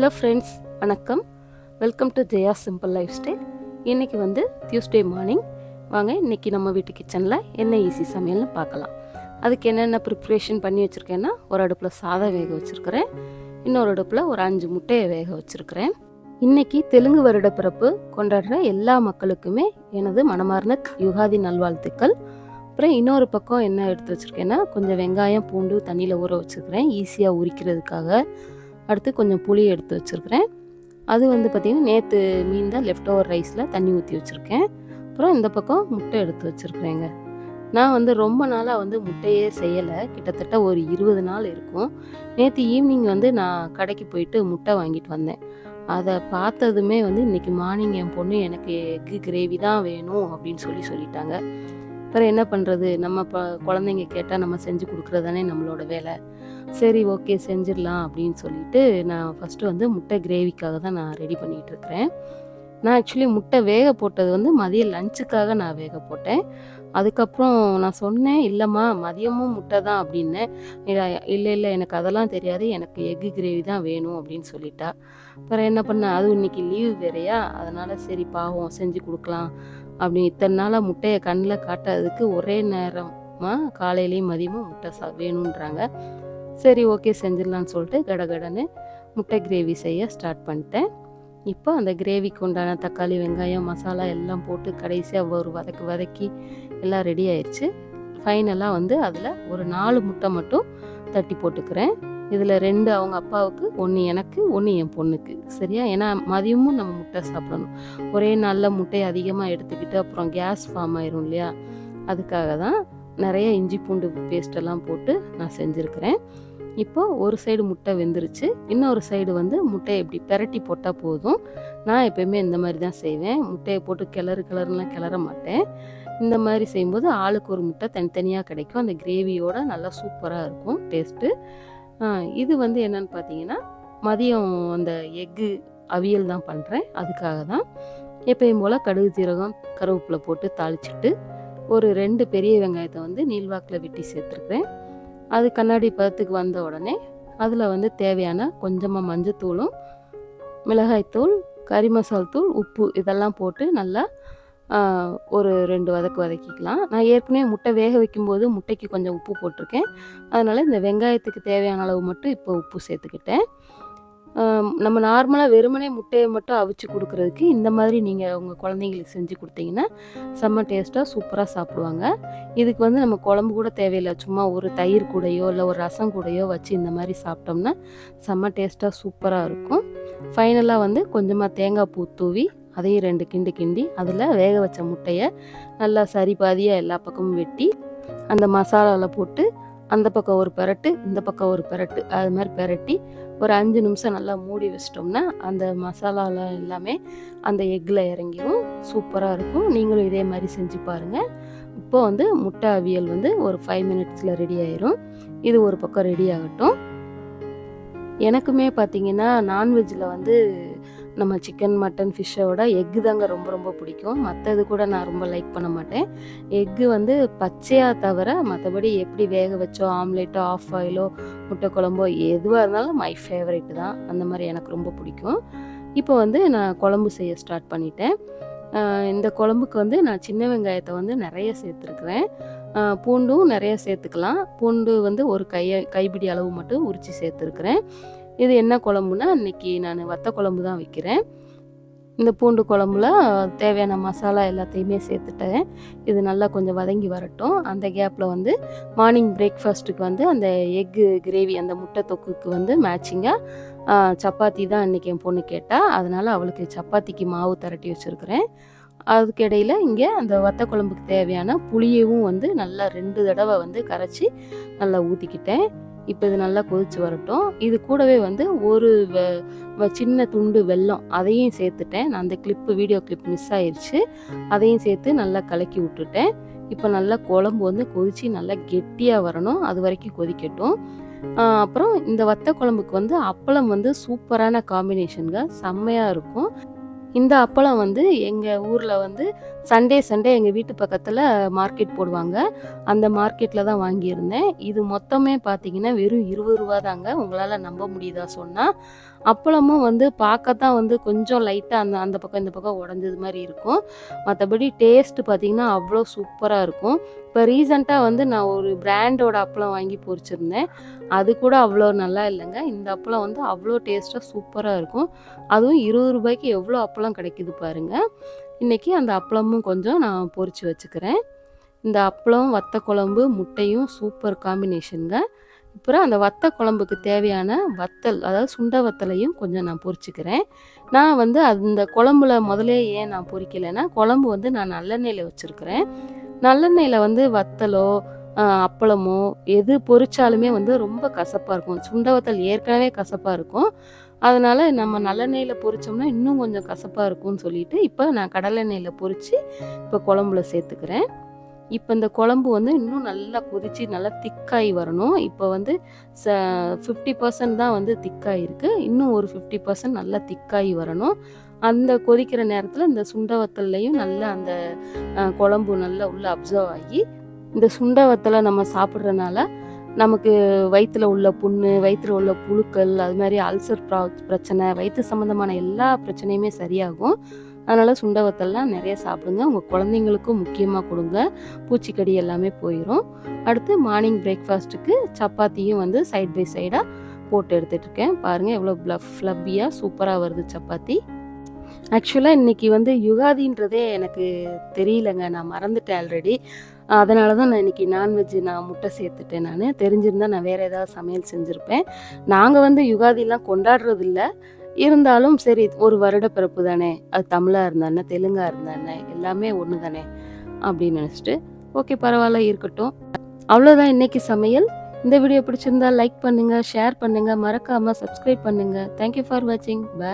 Hello friends வணக்கம். Welcome to Jaya simple lifestyle. இன்றைக்கி வந்து டியூஸ்டே மார்னிங் வாங்க இன்றைக்கி நம்ம வீட்டு கிச்சனில் என்ன ஈஸி சமையல்னு பார்க்கலாம். அதுக்கு என்னென்ன ப்ரிப்ரேஷன் பண்ணி வச்சுருக்கேன்னா ஒரு அடுப்பில் சாதம் வேக வச்சுருக்கிறேன். இன்னொரு அடுப்பில் ஒரு அஞ்சு முட்டையை வேக வச்சுருக்கிறேன். இன்றைக்கி தெலுங்கு வருட பிறப்பு கொண்டாடுற எல்லா மக்களுக்குமே எனது மனமார்ந்த யுகாதி நல்வாழ்த்துக்கள். அப்புறம் இன்னொரு பக்கம் என்ன எடுத்து வச்சுருக்கேன்னா கொஞ்சம் வெங்காயம் பூண்டு தண்ணியில் ஊற வச்சுருக்கிறேன். ஈஸியாக உரிக்கிறதுக்காக அடுத்து கொஞ்சம் புளி எடுத்து வச்சுருக்கிறேன். அது வந்து பார்த்திங்கன்னா நேற்று மீன் தான் லெஃப்ட் ஓவர் ரைஸில் தண்ணி ஊற்றி வச்சுருக்கேன். அப்புறம் இந்த பக்கம் முட்டை எடுத்து வச்சுருக்குறேங்க. நான் வந்து ரொம்ப நாளாக வந்து முட்டையே செய்யலை. கிட்டத்தட்ட ஒரு இருபது நாள் இருக்கும். நேற்று ஈவினிங் வந்து நான் கடைக்கு போயிட்டு முட்டை வாங்கிட்டு வந்தேன். அதை பார்த்ததுமே வந்து இன்றைக்கி மார்னிங் என் பொண்ணு எனக்கு எக்கு கிரேவி தான் வேணும் அப்படின்னு சொல்லி சொல்லிட்டாங்க. அப்புறம் என்ன பண்ணுறது நம்ம இப்போ குழந்தைங்க கேட்டால் நம்ம செஞ்சு கொடுக்குறது தானே நம்மளோட வேலை. சரி ஓகே செஞ்சிடலாம் அப்படின்னு சொல்லிட்டு நான் ஃபஸ்ட்டு வந்து முட்டை கிரேவிக்காக தான் நான் ரெடி பண்ணிகிட்டு இருக்கிறேன். நான் ஆக்சுவலி முட்டை வேக போட்டது வந்து மதியம் லஞ்சுக்காக நான் வேக போட்டேன். அதுக்கப்புறம் நான் சொன்னேன் இல்லைம்மா மதியமும் முட்டை தான் அப்படின்னேன் இல்லை இல்லை எனக்கு அதெல்லாம் தெரியாது எனக்கு எக்கு கிரேவி தான் வேணும் அப்படின்னு சொல்லிட்டா. அப்புறம் என்ன பண்ண அதுவும் இன்னைக்கு லீவு வேறையா அதனால் சரி பாவம் செஞ்சு கொடுக்கலாம் அப்படின்னு. இத்தனை நாளாக முட்டையை கண்ணில் காட்டாததுக்கு ஒரே நேரமாக காலையிலையும் மதியமும் முட்டை சா வேணுன்றாங்க சரி ஓகே செஞ்சிடலான்னு சொல்லிட்டு கடகடன்னு முட்டை கிரேவி செய்ய ஸ்டார்ட் பண்ணிட்டேன். இப்போ அந்த கிரேவிக்கு உண்டான தக்காளி வெங்காயம் மசாலா எல்லாம் போட்டு கடைசியாக ஒரு வதக்கி வதக்கி எல்லாம் ரெடி ஆயிடுச்சு ஃபைனலாக வந்து அதில் ஒரு நாலு முட்டை மட்டும் தட்டி போட்டுக்கிறேன். இதில் ரெண்டு அவங்க அப்பாவுக்கு ஒன்று எனக்கு ஒன்று என் பொண்ணுக்கு. சரியா? ஏன்னா மதியமும் நம்ம முட்டை சாப்பிடணும். ஒரே நாளில் முட்டையை அதிகமாக எடுத்துக்கிட்டு அப்புறம் கேஸ் ஃபார்ம் ஆயிரும் இல்லையா? அதுக்காக தான் நிறைய இஞ்சி பூண்டு பேஸ்டெல்லாம் போட்டு நான் செஞ்சுருக்கிறேன். இப்போது ஒரு சைடு முட்டை வெந்துருச்சு. இன்னொரு சைடு வந்து முட்டையை இப்படி பெரட்டி போட்டால் போதும். நான் எப்பயுமே இந்த மாதிரி தான் செய்வேன். முட்டையை போட்டு கிளறு கிளறுலாம் கிளற மாட்டேன். இந்த மாதிரி செய்யும்போது ஆளுக்கு ஒரு முட்டை தனித்தனியாக கிடைக்கும். அந்த கிரேவியோட நல்லா சூப்பராக இருக்கும் டேஸ்ட்டு. இது வந்து என்னன்னு பார்த்தீங்கன்னா மதியம் அந்த எக்கு அவியல் தான் பண்ணுறேன் அதுக்காக தான். எப்பயும் போல் கடுகு ஜீரகம் கருவேப்பிலை போட்டு தாளிச்சிட்டு ஒரு ரெண்டு பெரிய வெங்காயத்தை வந்து நீள்வாக்கில் வெட்டி சேர்த்துருக்குறேன். அது கண்ணாடி பதத்துக்கு வந்த உடனே அதில் வந்து தேவையான கொஞ்சமாக மஞ்சத்தூளும் மிளகாய்த்தூள் கறி மசால் தூள் உப்பு இதெல்லாம் போட்டு நல்லா ஒரு ரெண்டு வதக்கு வதக்கிக்கலாம். நான் ஏற்கனவே முட்டை வேக வைக்கும்போது முட்டைக்கு கொஞ்சம் உப்பு போட்டிருக்கேன். அதனால் இந்த வெங்காயத்துக்கு தேவையான அளவு மட்டும் இப்போ உப்பு சேர்த்துக்கிட்டேன். நம்ம நார்மலாக வெறுமனே முட்டையை மட்டும் அவிச்சு கொடுக்குறதுக்கு இந்த மாதிரி நீங்கள் உங்கள் குழந்தைங்களுக்கு செஞ்சு கொடுத்தீங்கன்னா செம்ம டேஸ்ட்டாக சூப்பராக சாப்பிடுவாங்க. இதுக்கு வந்து நம்ம குழம்பு கூட தேவையில்லை. சும்மா ஒரு தயிர் கூடையோ இல்லை ஒரு ரசம் கூடையோ வச்சு இந்த மாதிரி சாப்பிட்டோம்னா செம்ம டேஸ்ட்டாக சூப்பராக இருக்கும். ஃபைனலாக வந்து கொஞ்சமாக தேங்காய் பூ தூவி அதையும் ரெண்டு கிண்டு கிண்டி அதில் வேக வச்ச முட்டையை நல்லா சரி பாதியாக எல்லா பக்கமும் வெட்டி அந்த மசாலாவில் போட்டு அந்த பக்கம் ஒரு பெரட்டு இந்த பக்கம் ஒரு பெரட்டு. அது மாதிரி பெரட்டி ஒரு அஞ்சு நிமிஷம் நல்லா மூடி வச்சிட்டோம்னா அந்த மசாலாலாம் எல்லாமே அந்த எக்கில் இறங்கிடும் சூப்பராக இருக்கும். நீங்களும் இதே மாதிரி செஞ்சு பாருங்கள் இப்போ வந்து முட்டை அவியல் வந்து ஒரு ஃபைவ் மினிட்ஸில் ரெடி ஆயிரும். இது ஒரு பக்கம் ரெடி ஆகட்டும். எனக்குமே பார்த்தீங்கன்னா நான்வெஜ்ஜில் வந்து நம்ம சிக்கன் மட்டன் ஃபிஷ்ஷோட எக்கு தாங்க ரொம்ப ரொம்ப பிடிக்கும். மற்றது கூட நான் ரொம்ப லைக் பண்ண மாட்டேன். எக்கு வந்து பச்சையாக தவிர மற்றபடி எப்படி வேக வச்சோ ஆம்லேட்டோ ஆஃப் ஆயிலோ முட்டை குழம்போ எதுவாக இருந்தாலும் மை ஃபேவரெட்டு தான். அந்த மாதிரி எனக்கு ரொம்ப பிடிக்கும். இப்போ வந்து நான் குழம்பு செய்ய ஸ்டார்ட் பண்ணிட்டேன். இந்த குழம்புக்கு வந்து நான் சின்ன வெங்காயத்தை வந்து நிறைய சேர்த்துருக்குறேன். பூண்டும் நிறைய சேர்த்துக்கலாம். பூண்டு வந்து ஒரு கையை கைப்பிடி அளவு மட்டும் உரித்து சேர்த்துருக்குறேன். இது என்ன குழம்புனா அன்னைக்கு நான் வத்த குழம்பு தான் வைக்கிறேன். இந்த பூண்டு குழம்புல தேவையான மசாலா எல்லாத்தையுமே சேர்த்துட்டேன். இது நல்லா கொஞ்சம் வதங்கி வரட்டும். அந்த கேப்பில் வந்து மார்னிங் பிரேக்ஃபாஸ்ட்டுக்கு வந்து அந்த எக்கு கிரேவி அந்த முட்டை தொக்குக்கு வந்து மேட்சிங்காக சப்பாத்தி தான் இன்றைக்கி என் பொண்ணு கேட்டால் அதனால் அவளுக்கு சப்பாத்திக்கு மாவு திரட்டி வச்சுருக்கிறேன். அதுக்கு இடையில் இங்கே அந்த வத்த குழம்புக்கு தேவையான புளியவும் வந்து நல்லா ரெண்டு தடவை வந்து கரைச்சி நல்லா ஊற்றிக்கிட்டேன் இப்போ இது நல்லா கொதிச்சு வரட்டும். இது கூடவே வந்து ஒரு சின்ன துண்டு வெல்லம் அதையும் சேர்த்துட்டேன். நான் அந்த கிளிப்பு வீடியோ கிளிப் மிஸ் ஆயிடுச்சு அதையும் சேர்த்து நல்லா கலக்கி விட்டுட்டேன். இப்போ நல்லா குழம்பு வந்து கொதிச்சு நல்லா கெட்டியாக வரணும். அது வரைக்கும் கொதிக்கட்டும். அப்புறம் இந்த வத்த குழம்புக்கு வந்து அப்பளம் வந்து சூப்பரான காம்பினேஷனுங்க செம்மையாக இருக்கும். இந்த அப்பளம் வந்து எங்கள் ஊரில் வந்து சண்டே சண்டே எங்கள் வீட்டு பக்கத்தில் மார்க்கெட் போடுவாங்க. அந்த மார்க்கெட்டில் தான் வாங்கியிருந்தேன். இது மொத்தமே பார்த்தீங்கன்னா வெறும் இருபது ரூபா தாங்க. உங்களால் நம்ப முடியுதா சொன்னால் அப்பளமும் வந்து பார்க்க தான் வந்து கொஞ்சம் லைட்டாக அந்த அந்த பக்கம் இந்த பக்கம் உடஞ்சது மாதிரி இருக்கும். மற்றபடி டேஸ்ட்டு பார்த்தீங்கன்னா அவ்வளோ சூப்பராக இருக்கும். இப்போ ரீசண்டாக வந்து நான் ஒரு பிராண்டோட அப்பளம் வாங்கி பொரிச்சிருந்தேன். அது கூட அவ்வளோ நல்லா இல்லைங்க. இந்த அப்பளம் வந்து அவ்வளோ டேஸ்ட்டாக சூப்பராக இருக்கும். அதுவும் இருபது ரூபாய்க்கு எவ்வளோ அப்பளம் கிடைக்குது பாருங்கள் இன்றைக்கி அந்த அப்பளமும் கொஞ்சம் நான் பொறிச்சு வச்சுக்கிறேன். இந்த அப்பளம் வத்த குழம்பு முட்டையும் சூப்பர் காம்பினேஷனுங்க அப்புறம் அந்த வத்த குழம்புக்கு தேவையான வத்தல் அதாவது சுண்ட வத்தலையும் கொஞ்சம் நான் பொறிச்சிக்கிறேன் நான் வந்து அந்த குழம்புல முதலே ஏன் நான் பொறிக்கலைன்னா குழம்பு வந்து நான் நல்லெண்ணெயில் வச்சுருக்கிறேன். நல்லெண்ணெயில் வந்து வத்தலோ அப்பளமோ எது பொறிச்சாலுமே வந்து ரொம்ப கசப்பாக இருக்கும். சுண்ட வத்தல் ஏற்கனவே கசப்பாக இருக்கும். அதனால் நம்ம நல்லெண்ணெயில் பொரித்தோம்னா இன்னும் கொஞ்சம் கசப்பாக இருக்கும்னு சொல்லிட்டு இப்போ நான் கடலெண்ணெயில் பொரித்து இப்போ குழம்புல சேர்த்துக்கிறேன். இப்போ இந்த குழம்பு வந்து இன்னும் நல்லா கொதித்து நல்லா திக்காகி வரணும். இப்போ வந்து ச ஃபிஃப்டி பர்சன்ட் தான் வந்து திக்காகி இருக்குது இன்னும் ஒரு ஃபிஃப்டி பர்சன்ட் நல்லா திக்காகி வரணும். அந்த கொதிக்கிற நேரத்தில் இந்த சுண்ட வத்தல்லையும் நல்லா அந்த குழம்பு நல்லா உள்ளே அப்சர்வ் ஆகி இந்த சுண்ட வத்தலை நம்ம சாப்பிட்றனால நமக்கு வயிற்றுல உள்ள புண்ணு வயிற்றுல உள்ள புழுக்கள் அது மாதிரி அல்சர் ப்ரா பிரச்சனை வயிற்று சம்மந்தமான எல்லா பிரச்சனையுமே சரியாகும். அதனால் சுண்டவத்தெல்லாம் நிறைய சாப்பிடுங்க. உங்கள் குழந்தைங்களுக்கும் முக்கியமாக கொடுங்க. பூச்சிக்கடி எல்லாமே போயிடும் அடுத்து மார்னிங் பிரேக்ஃபாஸ்ட்டுக்கு சப்பாத்தியும் வந்து சைட் பை சைடாக போட்டு எடுத்துகிட்ருக்கேன் பாருங்கள் எவ்வளோ ப்ளஃப் ஃப்ளப்பியாக சூப்பராக வருது சப்பாத்தி. ஆக்சுவலாக இன்றைக்கி வந்து யுகாதின்றதே எனக்கு தெரியலங்க. நான் மறந்துட்டேன் ஆல்ரெடி அதனால தான் நான் இன்றைக்கி நான்வெஜ் நான் முட்டை சேர்த்துட்டேன் நான். தெரிஞ்சிருந்தால் நான் வேறு ஏதாவது சமையல் செஞ்சுருப்பேன். நாங்கள் வந்து யுகாதிலாம் கொண்டாடுறது இல்லை இருந்தாலும் சரி ஒரு வருட பிறப்பு தானே. அது தமிழாக இருந்தானே தெலுங்காக இருந்தானே எல்லாமே ஒன்று தானே அப்படின்னு நினச்சிட்டு. ஓகே பரவாயில்ல இருக்கட்டும். அவ்வளோதான் இன்றைக்கி சமையல். இந்த வீடியோ பிடிச்சிருந்தா லைக் பண்ணுங்கள் ஷேர் பண்ணுங்கள் மறக்காமல் சப்ஸ்கிரைப் பண்ணுங்கள் தேங்க்யூ ஃபார் வாட்சிங் பை